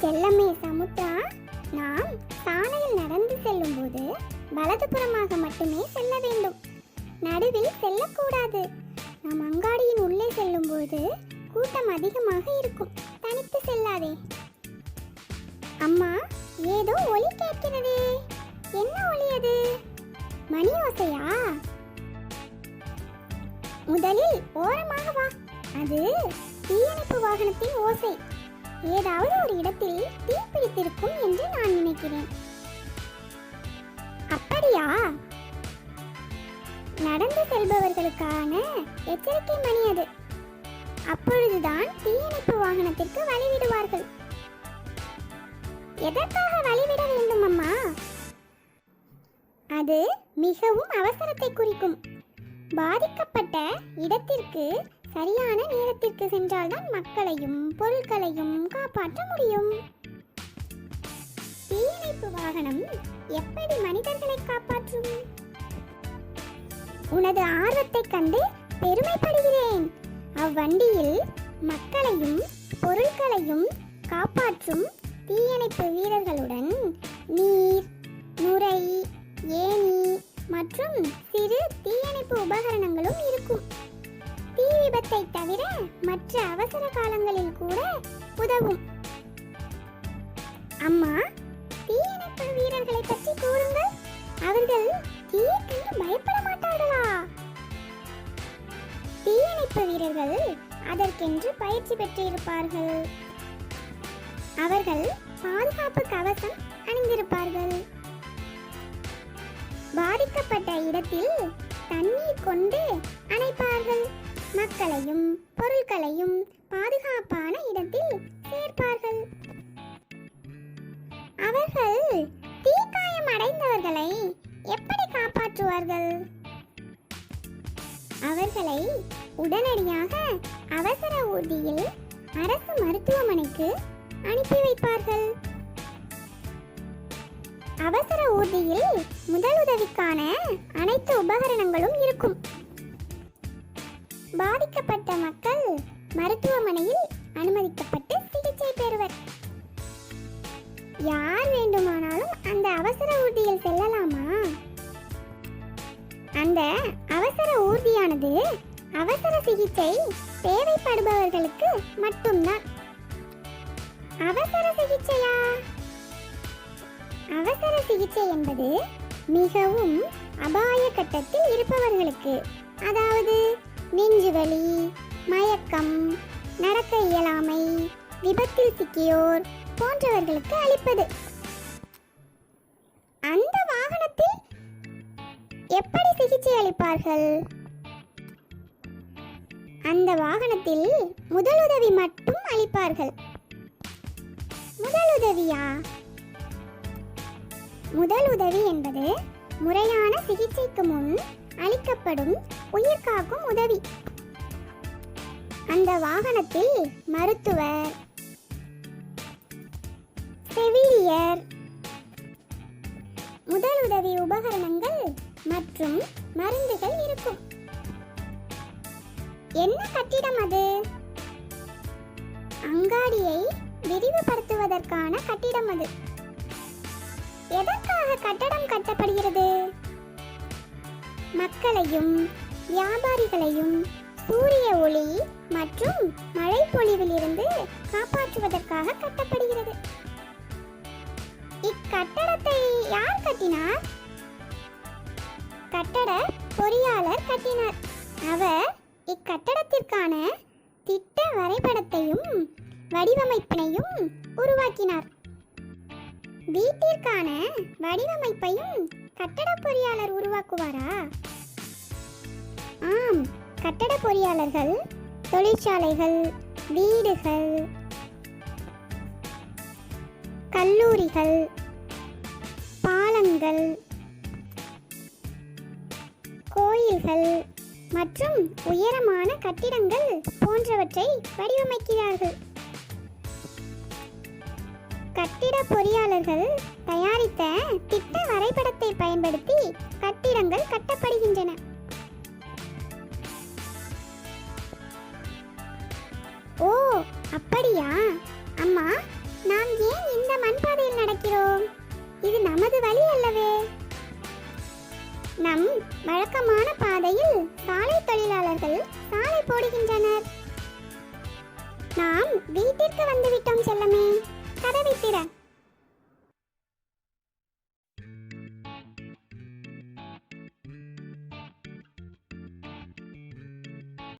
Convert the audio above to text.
செல்லமே சமுத்ரா நாம் சாலையில் நடந்து செல்லும்போது வலதுபுறமாக மட்டுமே செல்ல வேண்டும். நடுவில் செல்லக்கூடாது. நாம் அங்காடியின் உள்ளே செல்லும்போது கூட்டம் அதிகமாக இருக்கும். தனித்து செல்லாதே. அம்மா ஏதோ ஒலி கேட்கிறதே. என்ன ஒலி அது? மணி ஓசையா? முதலில் ஓரமாக வா. அது தீயணைப்பு வாகனத்தின் ஓசை. ஏதாவது ஒரு இடத்தில் தீ பிடித்திருக்கும் என்று நான் நினைக்கிறேன். அப்படியா? நடந்து செல்பவர்களுக்கான எச்சரிக்கை மணி அது. அப்பொழுதுதான் தீயணைப்பு வாகனத்திற்கு வழிவிடுவார்கள். எதற்காக வழிவிட வேண்டும் அம்மா? அது மிகவும் அவசரத்தை குறிக்கும். பாதிக்கப்பட்ட இடத்திற்கு சரியான நேரத்திற்கு சென்றால்தான் மக்களையும் பொருட்களையும் காப்பாற்ற முடியும். தீயணைப்பு வாகனம் எப்படி மனிதர்களை காப்பாற்றும்? உனது ஆர்வத்தைக் கண்டு பெருமைப்படுகிறேன். அவ்வண்டியில் மக்களையும் பொருட்களையும் காப்பாற்றும் தீயணைப்பு வீரர்களுடன் நீர் நுரை ஏணி மற்றும் சிறு தீயணைப்பு உபகரணங்களும் இருக்கும். தீ விபத்தை தவிர மற்ற அவசர காலங்களில் கூட உதவும். அம்மா தீயணைப்பு வீரர்களை பற்றி கூறுங்கள். அவர்கள் தீயக்கண்டு பயப்பட மாட்டார்களா? தீயணைப்பு வீரர்கள் அதற்கென்று பயிற்சி பெற்றிருப்பார்கள். அவர்கள் பாதுகாப்பு கவசம் அணிந்திருப்பார்கள். பாதிக்கப்பட்ட இடத்தில் தண்ணீர் கொண்டு மக்களையும் பொருட்களையும் பாதுகாப்பான இடத்தில் சேர்ப்பார்கள். அவர்கள் தீக்காயம் அடைந்தவர்களை எப்படி காப்பாற்றுவார்கள்? அவர்களை உடனடியாக அவசர ஊர்தியில் அரசு மருத்துவமனைக்கு அனுப்பி வைப்பார்கள். அவசர ஊர்தியில் முதலுதவிக்கான அனைத்து உபகரணங்களும் இருக்கும். பாதிக்கப்பட்ட மக்கள் மருத்துவமனையில் அனுமதிக்கப்பட்டு சிகிச்சை பெறுவர். யார் வேண்டுமானாலும் அந்த அவசர ஊர்தியில் செல்லலாமா? அந்த அவசர ஊர்தியானது அவசர சிகிச்சை தேவைப்படுபவர்களுக்கு மட்டும்தான். அவசர சிகிச்சையா? அவசர சிகிச்சை என்பது மிகவும் அபாய கட்டத்தில் இருப்பவர்களுக்கு அதாவது நெஞ்சுவலி மயக்கம் நடக்க இயலாமை விபத்தில் சிக்கியோர் போன்றவர்களுக்கு அளிப்பது. அந்த வாகனத்தில் எப்படி சிகிச்சை அளிப்பார்கள்? அந்த வாகனத்தில் முதலுதவி மட்டும் அளிப்பார்கள். முதலுதவியா? முதலுதவி என்பது முறையான சிகிச்சைக்கு முன் அளிக்கப்படும் உயிர் காக்கும் உதவி. அந்த வாகனத்தில் மருத்துவர் செவிலியர் முதலுதவி உபகரணங்கள் மற்றும் மருந்துகள் இருக்கும். என்ன கட்டிடம் அது? அங்காடியை விரிவுபடுத்துவதற்கான கட்டிடம் அது. எதற்காக கட்டடம் கட்டப்படுகிறது? மக்களையும் வியாபாரிகளையும் சூரிய ஒளி மற்றும் மழை பொழிவிலிருந்து காப்பாற்றுவதற்காக கட்டப்படுகிறது. இக்கட்டடத்தை யார் கட்டினார்? கட்டட பொறியாளர் கட்டினார். அவர் இக்கட்டடத்திற்கான திட்ட வரைபடத்தையும் வடிவமைப்பினையும் உருவாக்கினார். வீட்டிற்கான வடிவமைப்பையும் கட்டட பொறியாளர் உருவாக்குவாரா? கட்டட பொறியாளர்கள் தொழிற்சாலைகள் வீடுகள் கல்லூரிகள் பாலங்கள் கோயில்கள் மற்றும் உயரமான கட்டிடங்கள் போன்றவற்றை வடிவமைக்கிறார்கள். கட்டிட பொறியாளர்கள் தயாரித்த திட்ட வரைபடத்தை பயன்படுத்தி கட்டிடங்கள் கட்டப்படுகின்றன. ஓ அப்படியா? அம்மா நாம் ஏன் இந்த மண் பாதையில் நடக்கிறோம்? இது நமது வழி அல்லவே. நம் வழக்கமான பாதையில் சாலை தொழிலாளர்கள் சாலை போடுகின்றனர். நாம் வீட்டிற்கு வந்துவிட்டோம் செல்லமே. கதவை திற.